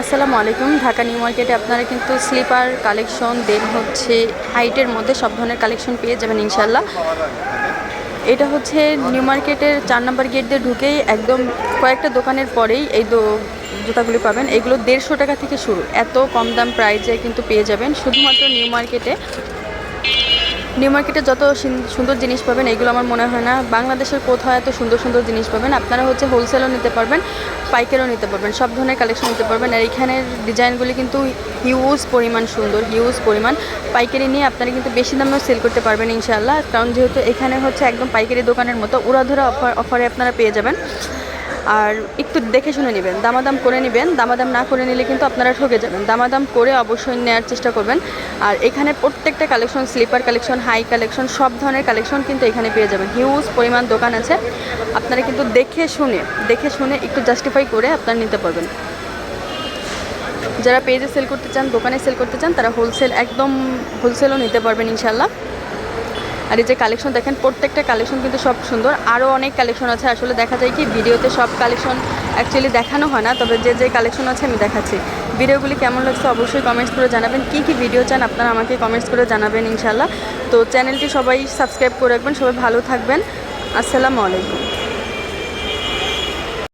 আসসালামু আলাইকুম। ঢাকা নিউ মার্কেটে আপনারা কিন্তু স্লিপার কালেকশন দেন হচ্ছে হাইটের মধ্যে সব ধরনের কালেকশন পেয়ে যাবেন ইনশাল্লাহ এটা হচ্ছে নিউ মার্কেটের চার নম্বর গেট দিয়ে ঢুকেই একদম কয়েকটা দোকানের পরেই এই জুতাগুলি পাবেন। এগুলো দেড়শো টাকা থেকে শুরু। এত কম দাম প্রাইজে কিন্তু পেয়ে যাবেন। শুধুমাত্র নিউ মার্কেটে নিউ মার্কেটে যত সুন্দর জিনিস পাবেন, এগুলো আমার মনে হয় না। বাংলাদেশের কোথাও এত সুন্দর সুন্দর জিনিস পাবেন। আপনারা হচ্ছে হোলসেলও নিতে পারবেন, পাইকারও নিতে পারবেন, সব ধরনের কালেকশন নিতে পারবেন। আর এখানের ডিজাইনগুলি কিন্তু হিউজ পরিমাণ সুন্দর হিউজ পরিমাণ। পাইকারি নিয়ে আপনারা কিন্তু বেশি দামেও সেল করতে পারবেন ইনশাআল্লাহ। কারণ যেহেতু এখানে হচ্ছে একদম পাইকারি দোকানের মতো, উড়াধরা অফার অফারে আপনারা পেয়ে যাবেন। আর একটু দেখে শুনে নেবেন, দামাদাম করে নেবেন। দামাদাম না করে নিলে কিন্তু আপনারা ঠকে যাবেন। দামাদাম করে অবশ্যই নেওয়ার চেষ্টা করবেন। আর এখানে প্রত্যেকটা collection, slipper collection, high collection, সব ধরনের কালেকশন কিন্তু এখানে পেয়ে যাবেন। হিউজ পরিমাণ দোকান আছে। আপনারা কিন্তু দেখে শুনে দেখে শুনে একটু জাস্টিফাই করে আপনারা নিতে পারবেন। যারা পেজে সেল করতে চান, দোকানে সেল করতে চান, তারা হোলসেল একদম হোলসেলও নিতে পারবেন ইনশাল্লাহ আর এই যে কালেকশন দেখেন, প্রত্যেকটা কালেকশন কিন্তু সব সুন্দর। আরও অনেক কালেকশন আছে। আসলে দেখা যায় কি, ভিডিওতে সব কালেকশন অ্যাকচুয়ালি দেখানো হয় না, তবে যে যে কালেকশন আছে আমি দেখাচ্ছি। ভিডিওগুলি কেমন লাগছে অবশ্যই কমেন্টস করে জানাবেন। কি কি ভিডিও চান আপনারা আমাকে কমেন্টস করে জানাবেন ইনশাল্লাহ তো চ্যানেলটি সবাই সাবস্ক্রাইব করে রাখবেন, সবাই ভালো থাকবেন। আসসালামু আলাইকুম।